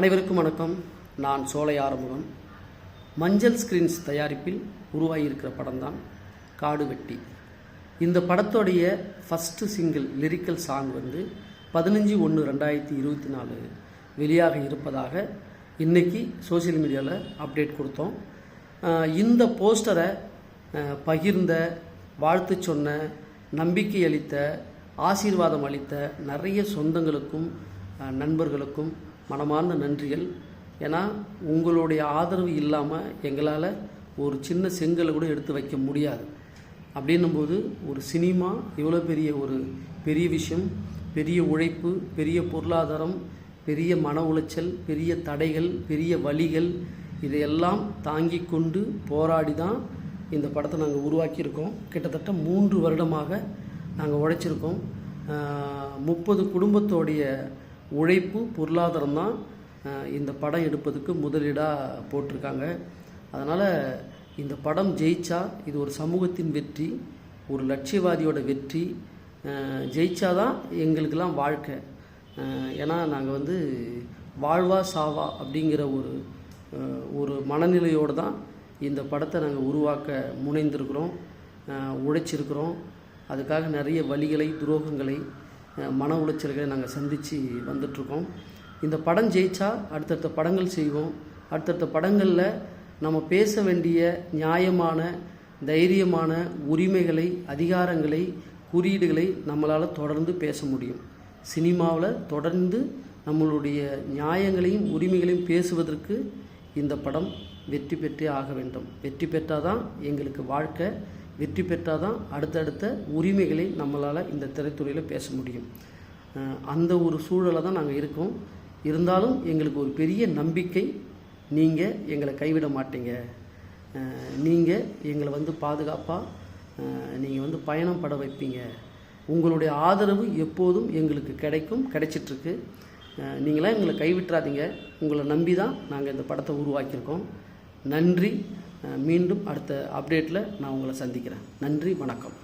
அனைவருக்கும் வணக்கம். நான் சோலை ஆறுமுகம். மஞ்சள் ஸ்கிரீன்ஸ் தயாரிப்பில் உருவாகியிருக்கிற படம் தான் காடு வெட்டி. இந்த படத்தோடைய ஃபஸ்ட்டு சிங்கிள் லிரிக்கல் சாங் வந்து பதினஞ்சு ஒன்று ரெண்டாயிரத்தி இருபத்தி நாலு வெளியாக இருப்பதாக இன்றைக்கி சோஷியல் மீடியாவில் அப்டேட் கொடுத்தோம். இந்த போஸ்டரை பகிர்ந்த வாழ்த்து சொன்ன நம்பிக்கை அளித்த ஆசீர்வாதம் அளித்த நிறைய சொந்தங்களுக்கும் நண்பர்களுக்கும் மனமார்ந்த நன்றிகள். ஏன்னா உங்களுடைய ஆதரவு இல்லாமல் எங்களால் ஒரு சின்ன செங்கலை கூட எடுத்து வைக்க முடியாது. அப்படின்னும்போது ஒரு சினிமா இவ்வளோ பெரிய ஒரு பெரிய விஷயம் பெரிய உழைப்பு பெரிய பொருளாதாரம் பெரிய மன உளைச்சல் பெரிய தடைகள் பெரிய வழிகள் இதையெல்லாம் தாங்கி கொண்டு போராடி தான் இந்த படத்தை நாங்கள் உருவாக்கியிருக்கோம். கிட்டத்தட்ட மூன்று வருடமாக நாங்கள் உழைச்சிருக்கோம். முப்பது குடும்பத்தோடைய உழைப்பு பொருளாதாரம் தான் இந்த படம் எடுப்பதுக்கு முதலீடாக போட்டிருக்காங்க. அதனால் இந்த படம் ஜெயிச்சா இது ஒரு சமூகத்தின் வெற்றி ஒரு லட்சியவாதியோட வெற்றி. ஜெயிச்சா தான் எங்களுக்கெல்லாம் வாழ்க்கை. ஏன்னா நாங்கள் வந்து வாழ்வா சாவா அப்படிங்கிற ஒரு ஒரு மனநிலையோடு தான் இந்த படத்தை நாங்கள் உருவாக்க முனைந்திருக்கிறோம் உழைச்சிருக்கிறோம். அதுக்காக நிறைய வழிகளை துரோகங்களை மன உளைச்சல்களை நாங்கள் சந்தித்து வந்துட்ருக்கோம் இந்த படம் ஜெயிச்சா அடுத்தடுத்த படங்கள் செய்வோம். அடுத்தடுத்த படங்களில் நம்ம பேச வேண்டிய நியாயமான தைரியமான உரிமைகளை அதிகாரங்களை குறியீடுகளை நம்மளால் தொடர்ந்து பேச முடியும். சினிமாவில் தொடர்ந்து நம்மளுடைய நியாயங்களையும் உரிமைகளையும் பேசுவதற்கு இந்த படம் வெற்றி பெற்றே ஆக வேண்டும். வெற்றி பெற்றால் தான் எங்களுக்கு வாழ்க்கை வெற்றி பெற்றால் தான் அடுத்தடுத்த உரிமைகளை நம்மளால் இந்த திரைத்துறையில் பேச முடியும். அந்த ஒரு சூழலை தான் நாங்கள் இருக்கோம். இருந்தாலும் எங்களுக்கு ஒரு பெரிய நம்பிக்கை நீங்கள் எங்களை கைவிட மாட்டீங்க. நீங்கள் எங்களை வந்து பாதுகாப்பாக நீங்கள் வந்து பயணம் பட வைப்பீங்க. உங்களுடைய ஆதரவு எப்போதும் எங்களுக்கு கிடைக்கும் கிடைச்சிட்ருக்கு. நீங்களாம் எங்களை கைவிட்டுறாதீங்க. உங்களை நம்பி தான் நாங்கள் இந்த படத்தை உருவாக்கியிருக்கோம். நன்றி. மீண்டும் அடுத்த அப்டேட்டில் நான் உங்களை சந்திக்கிறேன். நன்றி வணக்கம்.